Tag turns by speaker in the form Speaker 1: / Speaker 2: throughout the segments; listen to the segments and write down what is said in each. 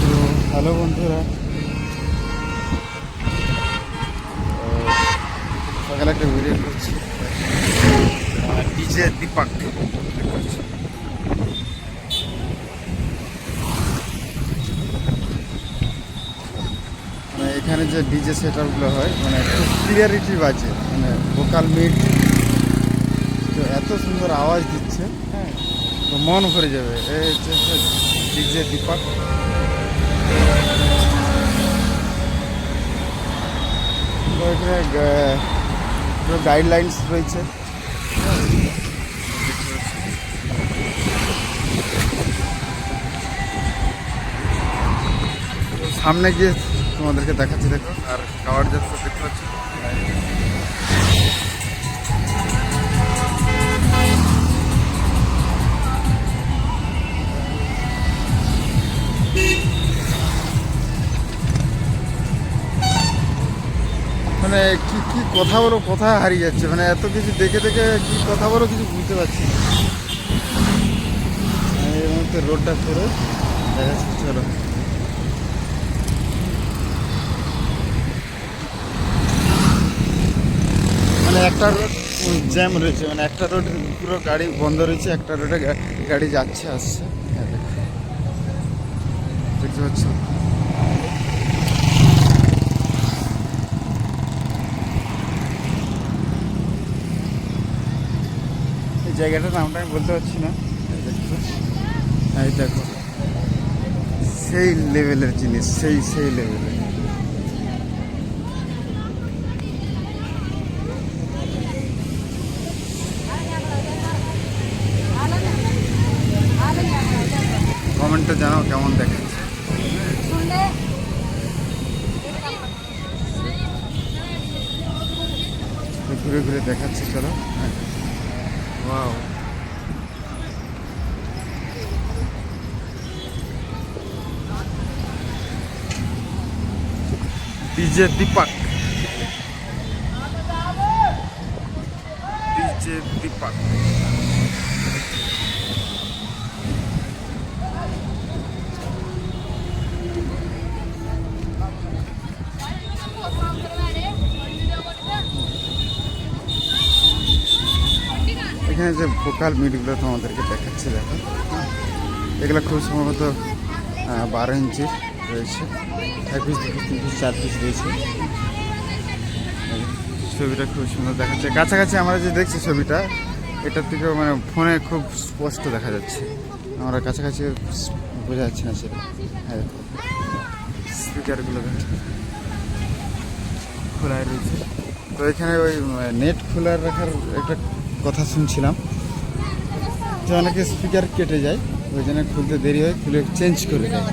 Speaker 1: তো হ্যালো বন্ধুরা। সকালে একটা ভিডিও করছি। ডিজে দীপক। করছি। মানে এখানে যে ডিজে সেটআপগুলো হয় মানে খুব ক্লিয়ারিটি বাজে মানে ভোকাল মিট তো এত সুন্দর আওয়াজ দিচ্ছে হ্যাঁ তো মন ভরে যাবে। এই ডিজে দীপক। এখানে গাইডলাইন্স রয়েছে। সামনে গিয়ে তোমাদেরকে দেখাচ্ছি দেখো আর খাওয়ার যাত্রা মানে কি কি কথা বলো কথা হারিয়ে যাচ্ছে? মানে এত কিছু দেখে দেখে কি কথা বলো, কিছু বুঝতে পারছি না। এই মুহূর্তে রোডটা দেখাচ্ছি, চলো। মানে একটা রোড জ্যাম রয়েছে মানে একটা রোড পুরো গাড়ি বন্ধ রয়েছে, একটা রোডে গাড়ি যাচ্ছে, আসছে। হ্যাঁ দেখো। দেখতে পাচ্ছ? জায়গাটার নামটা আমি বলতে পারছি না। এই দেখো। সেই লেভেলের জিনিস, সেই সেই লেভেলের। কমেন্টে জানাও কেমন দেখাচ্ছে। ঘুরে ঘুরে দেখাচ্ছি, চলো। Wow DJ Deepak DJ Deepak এখানে যে ভোকাল মিটগুলো তোমাদেরকে দেখাচ্ছি, দেখো। এগুলো খুব সম্ভবত বারো ইঞ্চির রয়েছে। এক পিস দু তিন পিস, চার পিস রয়েছে। ছবিটা খুব সুন্দর দেখাচ্ছে। কাছাকাছি আমরা যে দেখছি ছবিটা, এটার থেকেও মানে ফোনে খুব স্পষ্ট দেখা যাচ্ছে। আমরা কাছাকাছি বোঝা যাচ্ছে না সেটা। হ্যাঁ স্পিকারগুলো খোলাই রয়েছে। তো এখানে ওই নেট খোলা রাখার একটা কথা শুনছিলাম। যে অনেকে স্পিকার কেটে যায়, ওই জন্য খুলতে দেরি হয়, খুলে চেঞ্জ করে দেয়।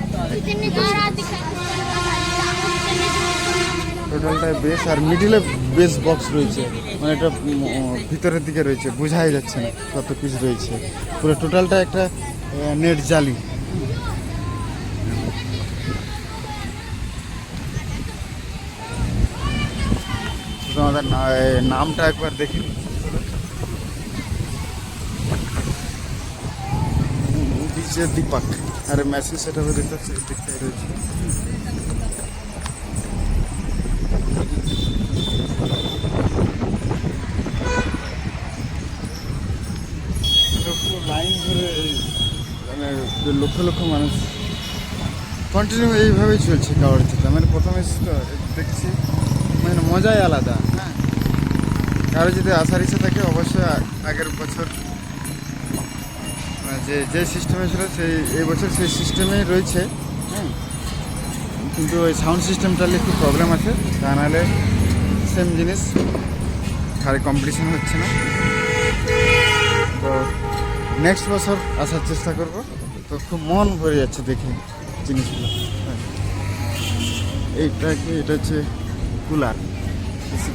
Speaker 1: টোটালটায় বেস আর মিডিলে বেস বক্স রয়েছে। মানে এটা ভিতরের দিকে রয়েছে, বোঝাই যাচ্ছে না কত পিস রয়েছে। পুরো টোটালটা একটা নেট জালি। তোমাদের নামটা একবার দেখি ডিজে দীপক আর মেশিন সেটা দেখতে পাচ্ছি দেখতে রয়েছে। লাইন ধরে এই মানে লক্ষ লক্ষ মানুষ। কন্টিনিউ এইভাবেই চলছে কাওয়ার চিত্র মানে প্রথমে তো দেখছি। মানে মজাই আলাদা। হ্যাঁ। কারও যদি আসার ইচ্ছে থাকে অবশ্যই আগের বছর যে যে সিস্টেমে ছিল সেই এই বছর সেই সিস্টেমেই রয়েছে। হ্যাঁ কিন্তু ওই সাউন্ড সিস্টেমটা নিয়ে একটু প্রবলেম আছে। তা নাহলে সেম জিনিস খালি কম্পিটিশন হচ্ছে না। তো নেক্সট বছর আসার চেষ্টা করব। তো খুব মন ভরে যাচ্ছে দেখে জিনিসগুলো। হ্যাঁ। এইটা কি? এটা হচ্ছে কুলার এসি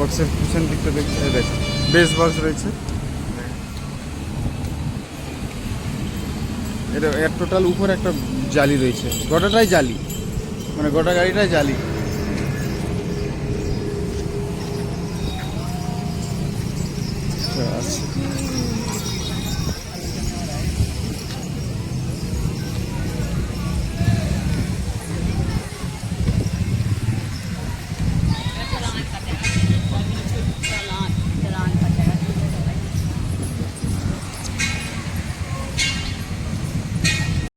Speaker 1: বক্সের পিছন দিকটা দেখতে দেখো বেস বক্স রয়েছে। এটা এক টোটাল উপরে একটা জালি রয়েছে। গোটাটাই জালি। মানে গোটা গাড়িটাই জালি। আচ্ছা।, আচ্ছা।